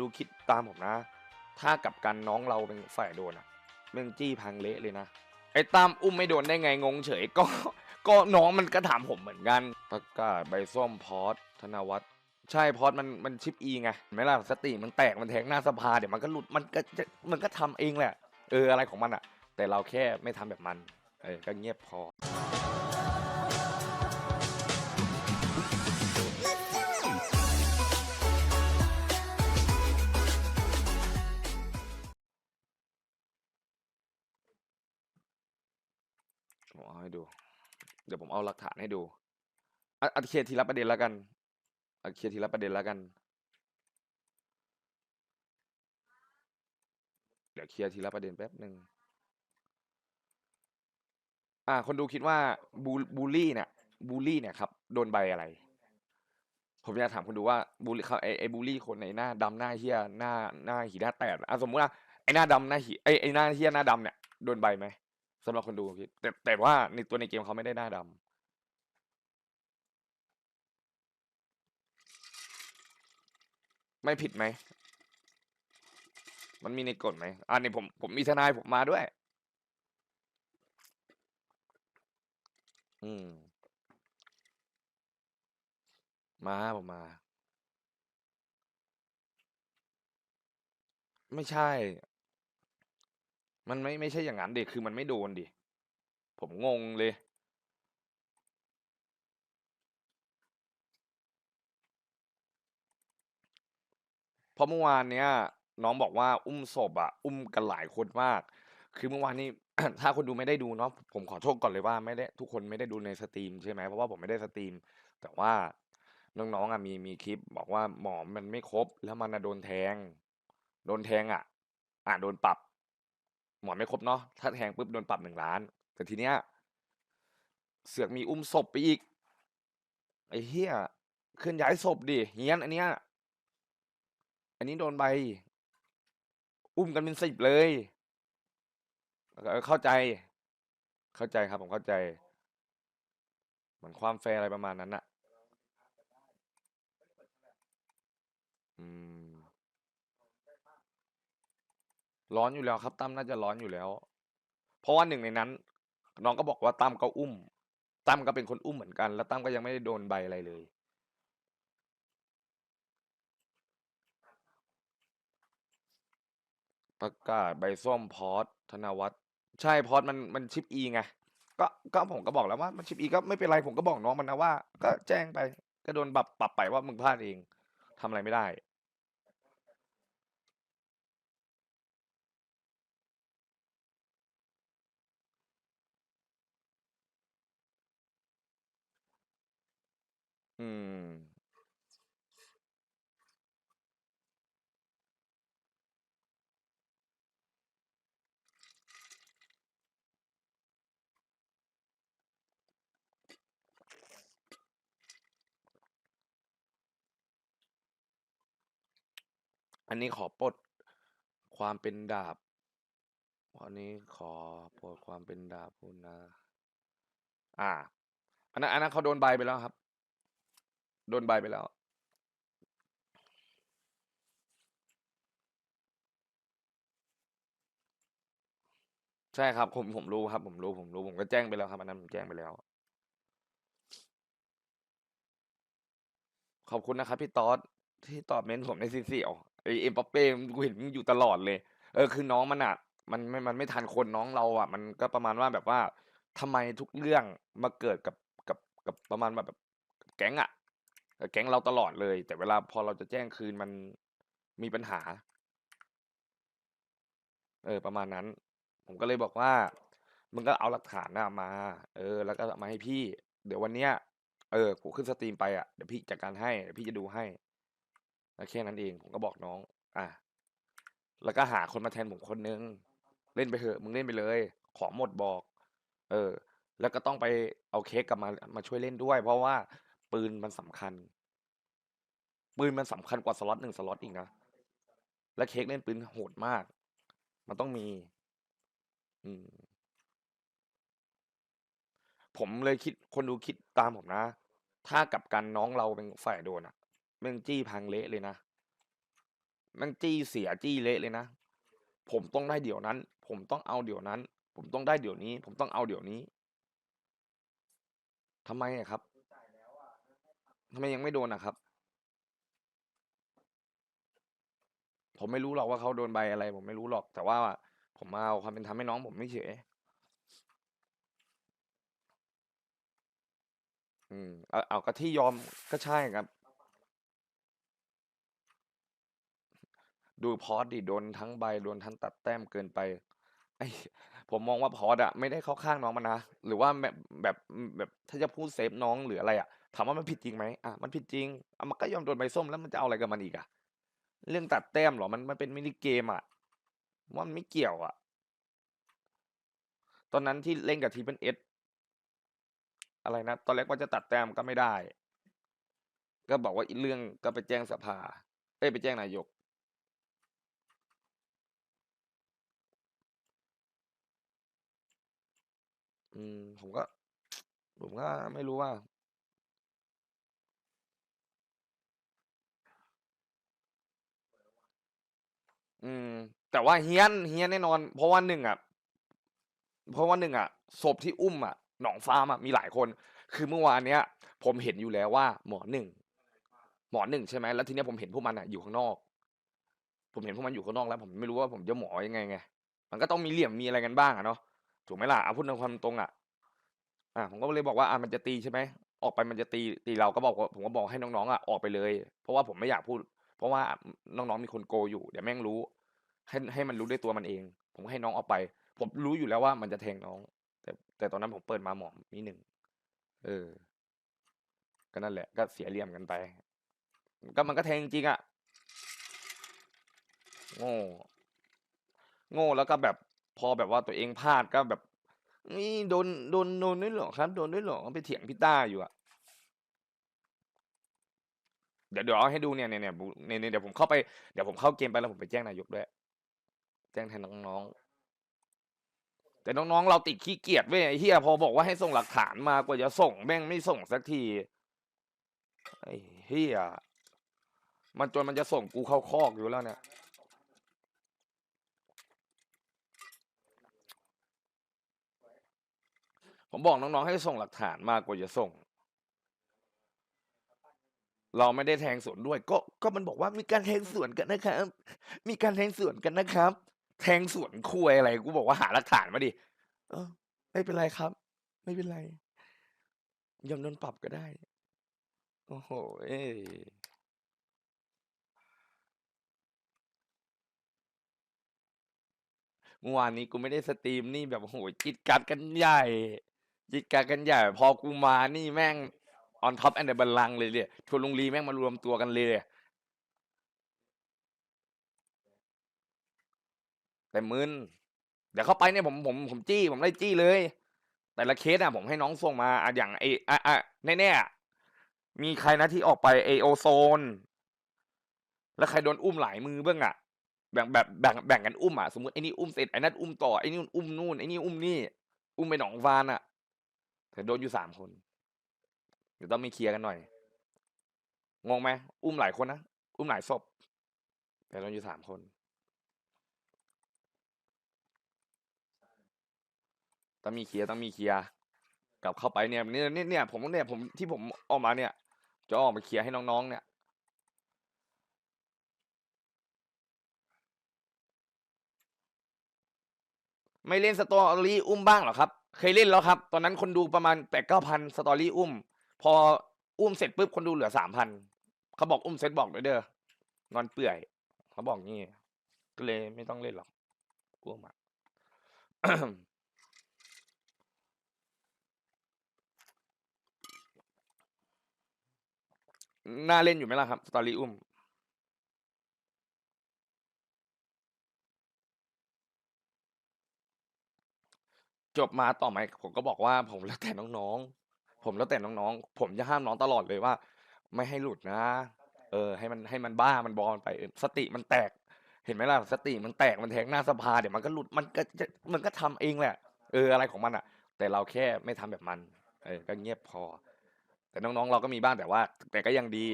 ดูคิดตามผมนะ ถ้ากลับกันน้องเราเป็นฝ่ายโดนอะแม่งจี้พังเละเลยนะ ไอ้ตามอุ้มไม่โดนได้ไงงงเฉย ก็ ก็น้องมันก็ถามผมเหมือนกันประกาศใบส้มพอสธนวัฒน์ใช่พอสมันมันชิปอีไงเห็นไหมล่ะสติมันแตกมันแทงหน้าสภาเดี๋ยวมันก็หลุดมันก็จะมันก็ทำเองแหละ เอออะไรของมันอะแต่เราแค่ไม่ทำแบบมัน เออก็เงียบพอ ผมเอาให้ดู เดี๋ยวผมเอาหลักฐานให้ดูอะอัดเคลียร์ทีละประเด็นแล้วกันอัดเคลียร์ทีละประเด็นแล้วกัน เดี๋ยวเคลียร์ทีละประเด็นแป๊บหนึ่งอ่า คนดูคิดว่าบูบูลลี่เนี่ยบูลลี่เนี่ยครับโดนใบอะไร ผมอยากถามคนดูว่าบูลลี่เขาไอไอบูลลี่คนในหน้าดำหน้าเฮียหน้าหน้าหีหน้าแตกอะสมมติว่าไอหน้าดำหน้าหีไอไอหน้าเฮียหน้าดำเนี่ยโดนใบไหม สำหรับคนดูคิดแต่แต่ว่าในตัวในเกมเขาไม่ได้หน้าดำไม่ผิดไหม มันมีในกฎไหมอันนี้ผมผมมีทนายผมมาด้วย อืม มาผมมา ไม่ใช่ มันไม่ไม่ใช่อย่างนั้นเด็กคือมันไม่โดนดิ ผมงงเลย เพราะเมื่อวานเนี้ย น้องบอกว่าอุ้มศพอะอุ้มกันหลายคนมาก คือเมื่อวานนี้ ถ้าคนดูไม่ได้ดูเนาะผมขอโทษก่อนเลยว่าไม่ได้ทุกคนไม่ได้ดูในสตรีมใช่ไหมเพราะว่าผมไม่ได้สตรีม แต่ว่าน้องๆอะมีมีคลิป บอกว่าหมอมันไม่ครบ แล้วมันอะโดนแทง โดนแทงอะอ่าโดนปรับ หมอนไม่ครบเนาะถ้าแทงปุ๊บโดนปรับหนึ่งล้าน แต่ทีเนี้ยเสือกมีอุ้มศพไปอีก ไอ้เหี้ยเคลื่อนย้ายศพดิเฮียนอันเนี้ย อันนี้โดนใบ อุ้มกันเป็นสิบเลยเออเข้าใจ เข้าใจครับผมเข้าใจ เหมือนความแฟร์อะไรประมาณนั้นอะอืม ร้อนอยู่แล้วครับตั้มน่าจะร้อนอยู่แล้ว เพราะว่าหนึ่งในนั้น น้องก็บอกว่าตั้มก็อุ้มตั้มก็เป็นคนอุ้มเหมือนกัน แล้วตั้มก็ยังไม่ได้โดนใบอะไรเลย ประกาศใบส้มพอสธนวัฒน์ใช่พอสมันมันชิปอีไงก็ก็ผมก็บอกแล้วว่า มันชิปอีก็ไม่เป็นไรผมก็บอกน้องมันนะว่า ก็แจ้งไป ก็โดนปรับปรับไปว่ามึงพลาดเองทำอะไรไม่ได้ อืม อันนี้ขอปลดความเป็นดาบอันนี้ขอปลดความเป็นดาบคุณนะ อ่า อันนั้นอันนั้นเขาโดนใบไปแล้วครับ โดนใบไปแล้ว ใช่ครับ ผมผมรู้ครับผมรู้ผมรู้ผมก็แจ้งไปแล้วครับอันนั้นผมแจ้งไปแล้ว ขอบคุณนะครับพี่ต๊อดที่ตอบเมนต์ผมในซีซีอ๋อไอเอ็มปัปเป้กูเห็นมึงอยู่ตลอดเลย เออคือน้องมันอะมันไม่มันไม่ทันคนน้องเราอะ มันก็ประมาณว่าแบบว่าทำไมทุกเรื่องมาเกิดกับกับกับประมาณแบบแบบแก๊งอะ แก๊งเราตลอดเลย แต่เวลาพอเราจะแจ้งคืนมันมีปัญหา เออ ประมาณนั้น ผมก็เลยบอกว่ามึงก็เอาหลักฐานน่ะมา เออ แล้วก็มาให้พี่ เดี๋ยววันเนี้ย เออกูขึ้นสตรีมไปอะเดี๋ยวพี่จัดการให้เดี๋ยวพี่จะดูให้แล้วแค่นั้นเองผมก็บอกน้อง อะแล้วก็หาคนมาแทนผมคนนึงเล่นไปเถอะมึงเล่นไปเลย ของหมดบอก เออ แล้วก็ต้องไปเอาเค้กกลับมามาช่วยเล่นด้วย เพราะว่า ปืนมันสำคัญ ปืนมันสำคัญกว่าสล็อตหนึ่งสล็อตอีกนะ และเค้กเล่นปืนโหดมาก มันต้องมี อืม ผมเลยคิดคนดูคิดตามผมนะ ถ้ากับกันน้องเราเป็นฝ่ายโดนอะแม่งจี้พังเละเลยนะแมันจี้เสียจี้เละเลยนะ ผมต้องได้เดี๋ยวนั้น ผมต้องเอาเดี๋ยวนั้น ผมต้องได้เดี๋ยวนี้ ผมต้องเอาเดี๋ยวนี้ทำไมอะครับ ทำไมยังไม่โดนอะครับ ผมไม่รู้หรอกว่าเขาโดนใบอะไร ผมไม่รู้หรอก แต่ว่าผมมาเอาความเป็นธรรมให้น้องผมไม่เฉยอืมเอาเอาก็ที่ยอมก็ใช่ครับ ดูพอร์ตดิโดนทั้งใบโดนทั้งตัดแต้มเกินไปไอ้ผมมองว่าพอร์ตอะไม่ได้เข้าข้างน้องมันนะหรือว่าแบบแบบแบบถ้าจะพูดเซฟน้องหรืออะไรอะ ถามว่ามันผิดจริงไหมอะมันผิดจริงอะมันก็ยอมโดนใบส้มแล้วมันจะเอาอะไรกับมันอีกอะเรื่องตัดแต้มหรอมันมันเป็นมินิเกมอะว่ามันไม่เกี่ยวอะตอนนั้นที่เล่นกับทีเป็นเอสอะไรนะตอนแรกว่าจะตัดแต้มก็ไม่ได้ ก็บอกว่าอีเรื่องก็ไปแจ้งสภา เอ้ยไปแจ้งนายกอืมผมก็ ผมก็ไม่รู้ว่า อืม แต่ว่าเฮี้ยนเฮี้ยนแน่นอน เพราะว่าหนึ่งอะ เพราะว่าหนึ่งอะศพที่อุ้มอะ หนองฟาร์มอะมีหลายคน คือเมื่อวานเนี้ย ผมเห็นอยู่แล้วว่า หมอหนึ่งหมอหนึ่งใช่ไหมแล้วทีเนี้ยผมเห็นพวกมันอะอยู่ข้างนอก ผมเห็นพวกมันอยู่ข้างนอกแล้ว ผมไม่รู้ว่าผมจะหมอยังไงไง มันก็ต้องมีเหลี่ยมมีอะไรกันบ้างอะเนาะถูกไหมล่ะเอาพูดในความตรงอะอ่าผมก็เลยบอกว่าอ่ามันจะตีใช่ไหมออกไปมันจะตีตีเราก็บอกว่าผมก็บอกให้น้องๆอะออกไปเลย เพราะว่าผมไม่อยากพูด เพราะว่าน้องๆมีคนโกอยู่เดี๋ยวแม่งรู้ ให้ให้มันรู้ด้วยตัวมันเอง ผมให้น้องออกไป ผมรู้อยู่แล้วว่ามันจะแทงน้อง แต่แต่ตอนนั้นผมเปิดมาหมอมมีหนึ่งเออ ก็นั่นแหละ ก็เสียเหลี่ยมกันไป ก็มันก็แทงจริงๆอะโง่โง่แล้วก็แบบพอแบบว่าตัวเองพลาดก็แบบนี่โดนโดนโดนด้วยเหรอครับ โดนด้วยเหรอไปเถียงพี่ต้าอยู่อะ เดี๋ยวเดี๋ยวเอาให้ดูเนี่ยเนี่ยเนี่ยเนี่ยเนี่ยเดี๋ยวผมเข้าไปเดี๋ยวผมเข้าเกมไปแล้วผมไปแจ้งนายกด้วย แจ้งแทนน้องๆ แต่น้องๆ เราติดขี้เกียจเว้ยไอ้เฮียพอบอกว่าให้ส่งหลักฐานมากว่าจะส่งแม่งไม่ส่งสักทีไอ้เฮียมันจนมันจะส่งกูเข้าคอกอยู่แล้วเนี่ยผมบอกน้องๆให้ส่งหลักฐานมากกว่าจะส่ง เราไม่ได้แทงสวนด้วย ก็ก็มันบอกว่ามีการแทงสวนกันนะครับ มีการแทงสวนกันนะครับ แทงสวนคุยอะไรกูบอกว่าหาหลักฐานมาดิเออ ไม่เป็นไรครับ ไม่เป็นไรยอมโดนปรับก็ได้ โอ้โห เอ้เมื่อวานนี้กูไม่ได้สตรีมนี่แบบโอ้โหจิตกัดกันใหญ่ จิตกัดกันใหญ่ พอกูมานี่แม่ง ออนท็อปแอนด์บัลลังเลยเนี่ยชวนลุงลีแม่งมารวมตัวกันเลยแต่มึนเดี๋ยวเข้าไปเนี่ยผมผมผมจี้ผมไล่จี้เลย แต่ละเคสอะผมให้น้องส่งมาอะอย่างไออะอะแน่ๆอ่มีใครนะที่ออกไปไอโอโซน แล้วใครโดนอุ้มหลายมือเบ้างอะแบ่งแบบแบ่งแบ่งกันอุ้มอะสมมติไอ้นี่อุ้มเสร็จไอ้นั่นอุ้มต่อไอ้นี่อุ้มนู่นไอ้นี่อุ้มนี่ อุ้มไปหนองฟานอะแต่โดนอยู่สามคน เดี๋ยวต้องมีเคลียร์กันหน่อย งงไหมอุ้มหลายคนนะ อุ้มหลายศพ แต่โดนอยู่สามคน ต้องมีเคลียร์ต้องมีเคลียร์กลับเข้าไปเนี่ยเนี่ยเนี่ยเนี่ยผมเนี่ยผมที่ผมออกมาเนี่ย จะออกมาเคลียร์ให้น้องๆ เนี่ยไม่เล่นสตอรี่อุ้มบ้างเหรอครับ เคยเล่นแล้วครับ ตอนนั้นคนดูประมาณแปดเก้าพันสตอรี่อุ้ม พออุ้มเสร็จปุ๊บคนดูเหลือสามพันเขาบอกอุ้มเสร็จบอกเลยเด้อนอนเปื่อยเขาบอกงี้ก็เลยไม่ต้องเล่นหรอกอุ้มอะน่าเล่นอยู่ไหมล่ะครับสตอรี่อุ้มจบมาต่อไหมผมก็บอกว่าผมแล้วแต่น้องๆ ผมแล้วแต่น้องๆ ผมจะห้ามน้องตลอดเลยว่า ไม่ให้หลุดนะ เออ ให้มันให้มันบ้ามันบอลไปเออสติมันแตก เห็นไหมล่ะสติมันแตกมันแทงหน้าสภาเดี๋ยวมันก็หลุดมันก็จะมันก็ทำเองแหละ เอออะไรของมันอะ แต่เราแค่ไม่ทำแบบมัน เออก็เงียบพอ แต่น้องๆ เราก็มีบ้างแต่ว่า แต่ก็ยังดี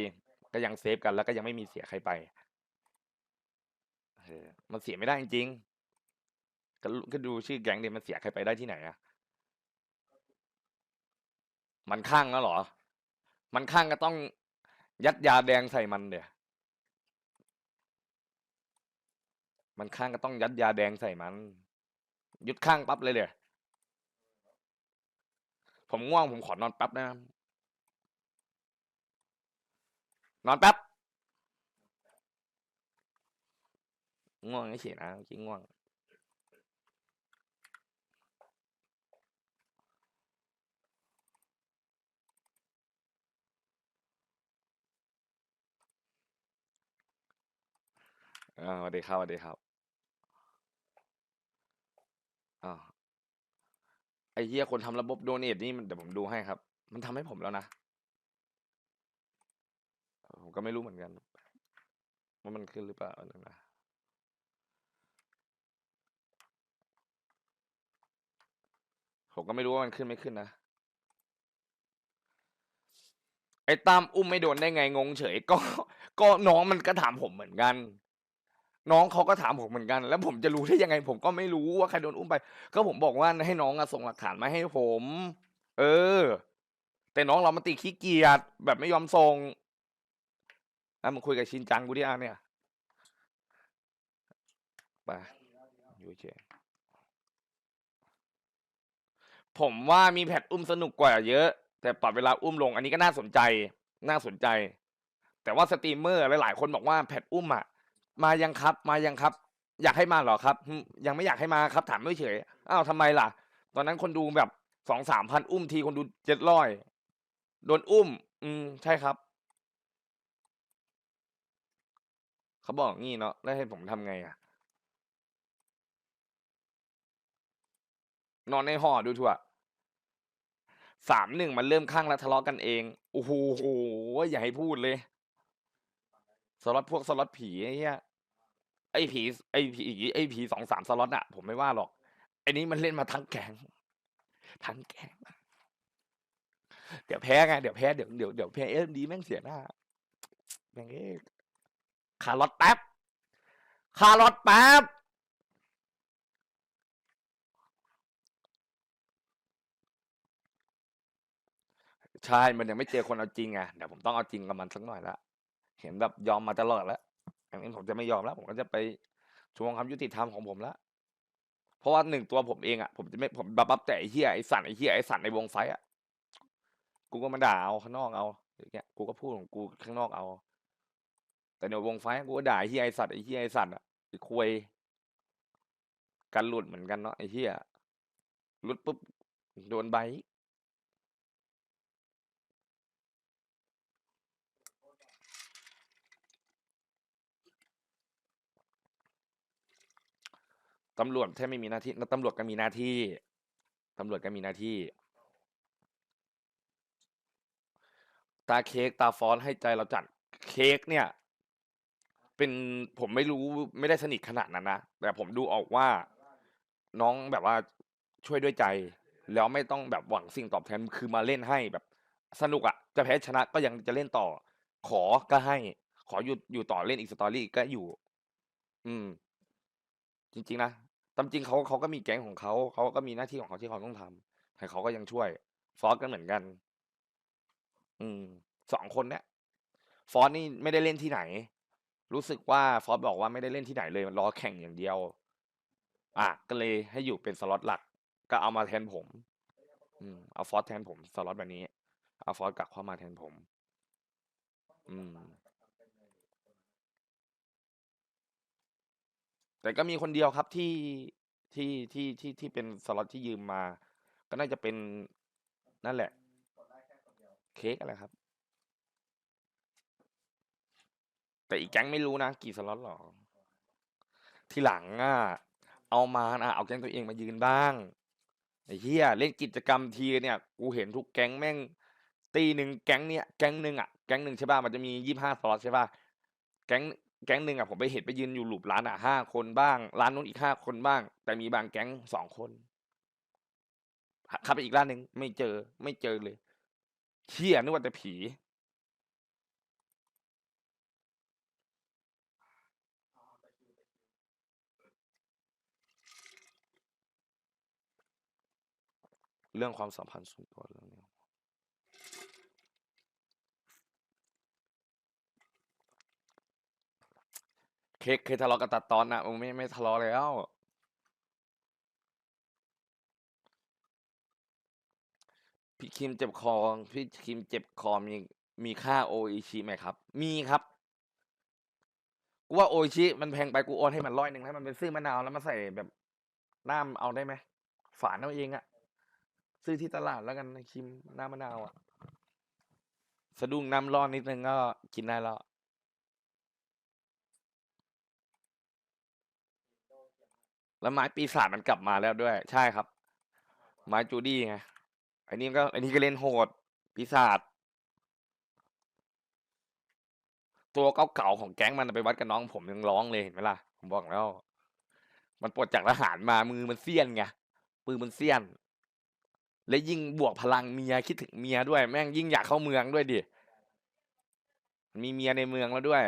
ก็ยังเซฟกันแล้วก็ยังไม่มีเสียใครไปเออมันเสียไม่ได้จริงๆก็ก็ดูชื่อแก๊งเดิมันเสียใครไปได้ที่ไหนอะ มันข้างแล้วหรอ มันข้างก็ต้องยัดยาแดงใส่มันเดี๋ยมันข้างก็ต้องยัดยาแดงใส่มัน ยุดข้างปั๊บเลยเดี๋ยผมง่วงผมขอนอนแป๊บนะครับนอนแป๊บง่วงเฉยนะเมื่อกี้ง่วง อ่าสวัสดีครับสวัสดีครับอ่าวไอ้เหี้ยคนทำระบบโดเนทนี่มันเดี๋ยวผมดูให้ครับ มันทำให้ผมแล้วนะ ผมก็ไม่รู้เหมือนกันว่ามันขึ้นหรือเปล่าอันนั้นนะผมก็ไม่รู้ว่ามันขึ้นไม่ขึ้นนะ ไอ้ตามอุ้มไม่โดนได้ไงงงเฉย ก็ ก็น้องมันก็ถามผมเหมือนกัน น้องเขาก็ถามผมเหมือนกัน แล้วผมจะรู้ได้ยังไง ผมก็ไม่รู้ว่าใครโดนอุ้มไป ก็ผมบอกว่าให้น้องอะส่งหลักฐานมาให้ผม เออ แต่น้องเรามันติดขี้เกียจแบบไม่ยอมส่งอะมึงคุยกับชินจังกูดิอะเนี่ยไปอยู่เฉยผมว่ามีแพทอุ้มสนุกกว่าเยอะ แต่ปรับเวลาอุ้มลง อันนี้ก็น่าสนใจ น่าสนใจ แต่ว่าสตรีมเมอร์หลายๆคนบอกว่าแพทอุ้มอะ มายังครับ มายังครับ อยากให้มาเหรอครับหึยังไม่อยากให้มาครับ ถามไม่เฉยอ้าวทำไมล่ะ ตอนนั้นคนดูแบบสองสามพันอุ้มทีคนดูเจ็ดร้อยโดนอุ้ม อืม ใช่ครับ เขาบอกงี้เนาะแล้วให้ผมทำไงอะนอนในห่อดูทั่วสามหนึ่งมันเริ่มข้างแล้วทะเลาะกันเองโอ้โหโหอย่าให้พูดเลย สล็อตพวกสล็อตผีไอ้เหี้ย ไอ้ผีไอ้ผีไอ้ผีสองสามสล็อตอะผมไม่ว่าหรอกไอ้นี้มันเล่นมาทั้งแกงทั้งแกงเดี๋ยวแพ้ไงเดี๋ยวแพ้เดี๋ยวเดี๋ยวเดี๋ยวแพ้เอ็มดีแม่งเสียหน้าแม่งเอ้ยคาร์ลอตแป๊บคาร์ลอตแป๊บใช่ มันยังไม่เจอคนเอาจริงไงเดี๋ยวผมต้องเอาจริงกับมันสักหน่อยละ เห็นแบบยอมมาตลอดแล้ว อันนี้ผมจะไม่ยอมแล้ว ผมก็จะไปทวงความยุติธรรมของผมละเพราะว่าหนึ่งตัวผมเองอะ ผมจะไม่ผมบับบับแต่ไอ้เหี้ยไอ้สันไอ้เหี้ยไอ้สันในวงไฟอะกูก็มาด่าเอาข้างนอกเอาอย่างเงี้ยกูก็พูดของกูข้างนอกเอา แต่ในวงไฟกูก็ด่าไอ้เหี้ยไอ้สัตว์ไอ้เหี้ยไอ้สัตว์อะไอ้ควยกันหลุดเหมือนกันเนาะไอ้เหี้ยหลุดปุ๊บโดนใบ ตำรวจแค่ไม่มีหน้าที่ตำรวจก็มีหน้าที่ตำรวจก็มีหน้าที่ ตาเค้กตาฟอนให้ใจเราจัดเค้กเนี่ย เป็นผมไม่รู้ไม่ได้สนิทขนาดนั้นนะแต่ผมดูออกว่าน้องแบบว่าช่วยด้วยใจ แล้วไม่ต้องแบบหวังสิ่งตอบแทนคือมาเล่นให้แบบ สนุกอะจะแพ้ชนะก็ยังจะเล่นต่อ ขอก็ให้ ขออยู่อยู่ต่อเล่นอีกสตอรี่ก็อยู่ อืม จริง ๆ นะ ตามจริงเขาเขาก็มีแก๊งของเขา เขาก็มีหน้าที่ของเขาที่เขาต้องทำแต่เขาก็ยังช่วย ฟอสก็เหมือนกัน อืม สองคนเนี้ยฟอสนี่ไม่ได้เล่นที่ไหน รู้สึกว่าฟอสบอกว่าไม่ได้เล่นที่ไหนเลยรอแข่งอย่างเดียว อะ ก็เลยให้อยู่เป็นสล็อตหลัก ก็เอามาแทนผม อืม เอาฟอสแทนผม สล็อตแบบนี้ เอาฟอสกลับเข้ามาแทนผม อืม แต่ก็มีคนเดียวครับที่ที่ที่ที่ที่เป็นสล็อตที่ยืมมา ก็น่าจะเป็นนั่นแหละ เค้กอะไรครับ แต่อีกแก๊งไม่รู้นะ กี่สล็อตหรอ ทีหลังอะเอามาอะเอาแก๊งตัวเองมายืนบ้างไอ้เหี้ยเล่นกิจกรรมทีเนี่ยกูเห็นทุกแก๊งแม่ง ตีหนึ่งแก๊งเนี้ยแก๊งหนึ่งอะแก๊งหนึ่งใช่ป่ะมันจะมียี่ห้าสล็อตใช่ป่ะแก๊ง แก๊งหนึ่งอะผมไปเห็นไปยืนอยู่หลุมร้านอะห้าคนบ้าง ร้านนู้นอีกห้าคนบ้าง แต่มีบางแก๊งสองคนขับไปอีกร้านหนึ่งไม่เจอ ไม่เจอเลยเชี่ยนึกว่าแต่ผี เรื่องความสัมพันธ์ส่วนตัวเรื่องนี้ เค้กเคยทะเลาะกับตัดตอนนะมึงไม่ไม่ทะเลาะแล้วพี่คิมเจ็บคอ พี่คิมเจ็บคอมีมีค่าโออิชิไหมครับ มีครับ กูว่าโออิชิมันแพงไปกูโอนให้มันร้อยหนึ่งให้มันเป็นซื้อมะนาวแล้วมาใส่แบบน้ำเอาได้ไหม ฝานเอาเองอะซื้อที่ตลาดแล้วกันคิมน้ำมะนาวอะสะดุ้งน้ำร้อนนิดนึงก็กินได้แล้ว แล้วไม้ปีศาจมันกลับมาแล้วด้วย ใช่ครับ ไม้จูดี้ไงไอ้นี่ก็ไอ้นี่ก็เล่นโหด ปีศาจตัวเก่าๆของแก๊งมันไปวัดกับน้องผมยังร้องเลยเห็นไหมล่ะผมบอกแล้ว มันปลดจากทหารมามือมันเสี้ยนไงปืนมันเสี้ยน และยิ่งบวกพลังเมียคิดถึงเมียด้วย แม่งยิ่งอยากเข้าเมืองด้วยดิมีเมียในเมืองแล้วด้วย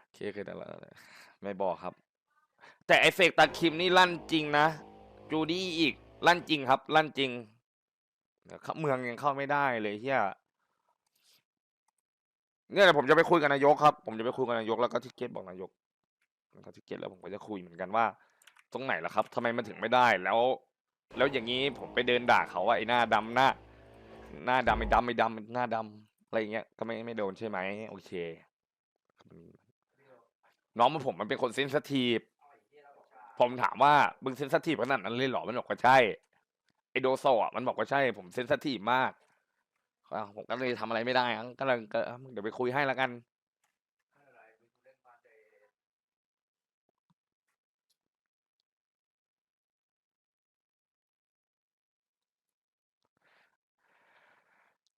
โอเคคือแต่ละไม่บอกครับ แต่ไอเฟกตาคิมนี่ลั่นจริงนะจูดี้อีกลั่นจริงครับ ลั่นจริงเมืองยังเข้าไม่ได้เลยเฮียเนี่ยผมจะไปคุยกับนายกครับ ผมจะไปคุยกับนายกแล้วก็ทิเกตบอกนายกแล้วก็ทิเกตแล้วผมก็จะคุยเหมือนกันว่า ตรงไหนล่ะครับทำไมมันถึงไม่ได้แล้ว แล้วอย่างนี้ผมไปเดินด่าเขาว่าไอ้หน้าดำหน้า หน้าดำไม่ดำไม่ดำหน้าดำอะไรอย่างเงี้ยก็ไม่ไม่โดนใช่ไหมโอเค น้องมันผมมันเป็นคนเซนสทีฟผมถามว่ามึงเซนสทีฟขนาดนั้นเลยเหรอมันบอกว่าใช่ไอโดโซอะมันบอกว่าใช่ ผมเซนสทีฟมากผมก็เลยทำอะไรไม่ได้ก็เลยเดี๋ยวไปคุยให้ละกัน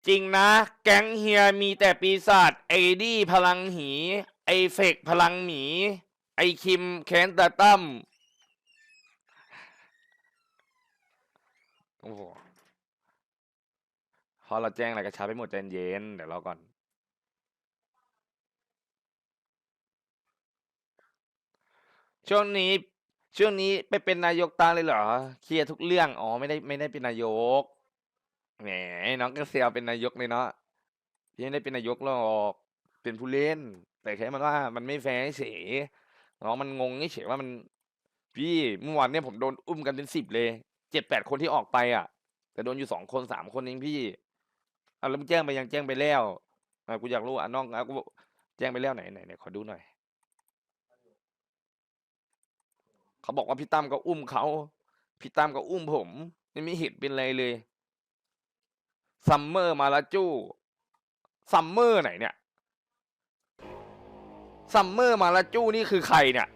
จริงนะ แก๊งเฮียมีแต่ปีศาจไอดี้พลังหี ไอเฟกพลังหมี ไอคิมแคนตาตั้มโอ้โหพอเราแจ้งอะไรกระชับไปหมดใจเย็น เดี๋ยวรอก่อน ช่วงนี้ ช่วงนี้ไปเป็นนายกตาเลยเหรอ เคลียร์ทุกเรื่อง อ๋อ ไม่ได้ไม่ได้เป็นนายก แหมน้องก็เซียวเป็นนายกเลยเนาะพี่ไม่ได้เป็นนายกหรอกเป็นผู้เล่น แต่แค่มันว่ามันไม่แฟร์เฉยน้องมันงงเฉยว่ามัน พี่เมื่อวานเนี่ยผมโดนอุ้มกันเป็นสิบเลยเจ็ดแปดคนที่ออกไปอะ แต่โดนอยู่สองคนสามคนเองพี่เอาแล้วมึงแจ้งไปยังแจ้งไปแล้วอะกูอยากรู้อะน้องอะกูแจ้งไปแล้วไหนไหนไหนขอดูหน่อยเขาบอกว่าพี่ตั้มก็อุ้มเขาพี่ตั้มก็อุ้มผมนี่ไม่เห็นเป็นไรเลย ซัมเมอร์มาลาจูซัมเมอร์ไหนเนี่ยซัมเมอร์มาลาจูนี่คือใครเนี่ย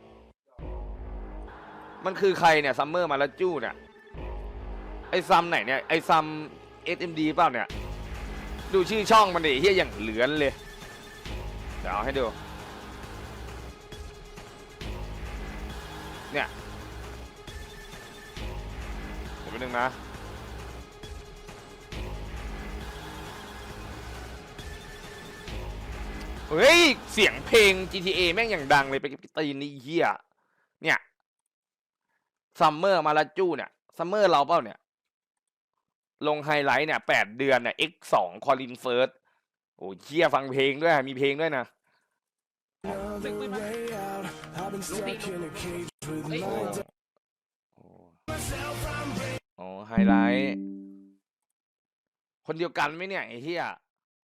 มันคือใครเนี่ยซัมเมอร์มาลาจูเนี่ย ไอซัมไหนเนี่ย ไอซัมเอสเอ็มดีเปล่าเนี่ย ดูชื่อช่องมันดิเฮียอย่างเหลือนเลย เดี๋ยวเอาให้ดู เนี่ย เดี๋ยวไปบนึงนะ เฮ้ย เสียงเพลง GTA แม่งอย่างดังเลยไปตีนนี่เฮียเนี่ยซัมเมอร์มาลาจูเนี่ยซัมเมอร์เราเปล่าเนี่ย ลงไฮไลท์เนี่ยแปดเดือนเนี่ย X สองคอลินเฟิร์สโอ้เฮียฟังเพลงด้วย มีเพลงด้วยนะโอ้ my โอ้โอ้ไฮไลท์ คนเดียวกันไหมเนี่ยไอ้เฮีย